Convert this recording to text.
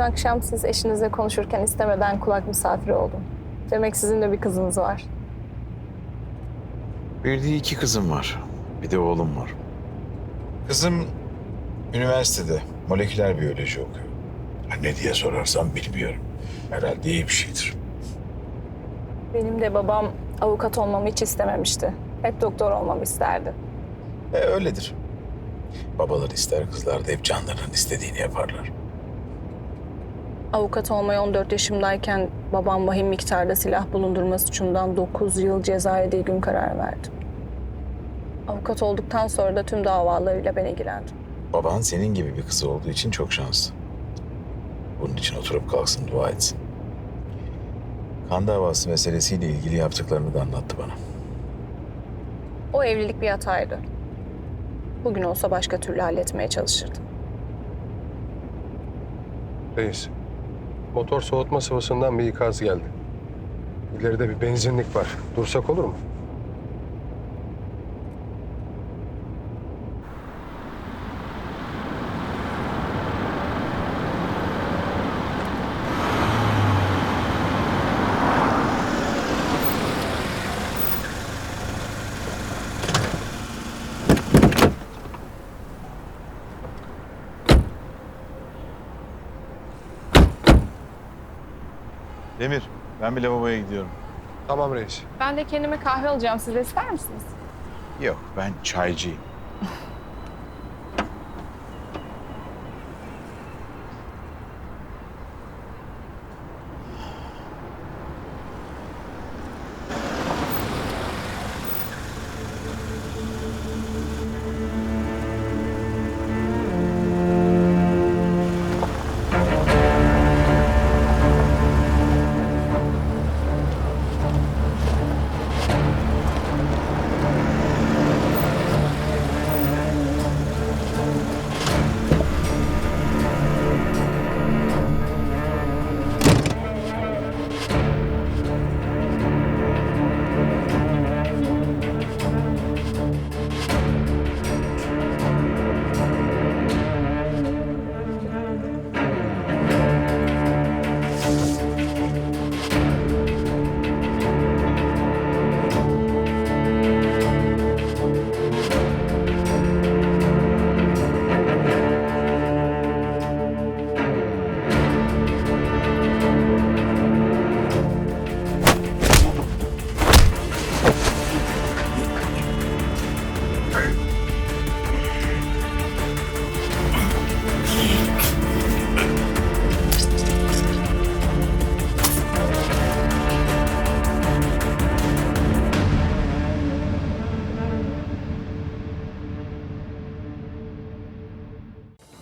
akşam siz eşinizle konuşurken istemeden kulak misafiri oldum. Demek sizin de bir kızınız var. Bir değil iki kızım var. Bir de oğlum var. Kızım üniversitede moleküler biyoloji okuyor. Ha, Ne diye sorarsam bilmiyorum. Herhalde iyi bir şeydir. Benim de babam avukat olmamı hiç istememişti. Hep doktor olmamı isterdi. E, öyledir. Babalar ister, kızlar da hep canlarının istediğini yaparlar. Avukat olmaya 14 yaşımdayken babam vahim miktarda silah bulundurma suçundan 9 yıl cezaya gün karar verdi. Avukat olduktan sonra da tüm davalarıyla ben ilgilendim. Baban senin gibi bir kızı olduğu için çok şanslı. Bunun için oturup kalksın, dua etsin. Kan davası meselesiyle ilgili yaptıklarını da anlattı bana. O evlilik bir hataydı. Bugün olsa başka türlü halletmeye çalışırdım. Reis, motor soğutma sıvısından bir ikaz geldi. İleride bir benzinlik var. Dursak olur mu? Demir, ben bir lavaboya gidiyorum. Tamam reis. Ben de kendime kahve alacağım. Siz de ister misiniz? Yok, ben çaycıyım.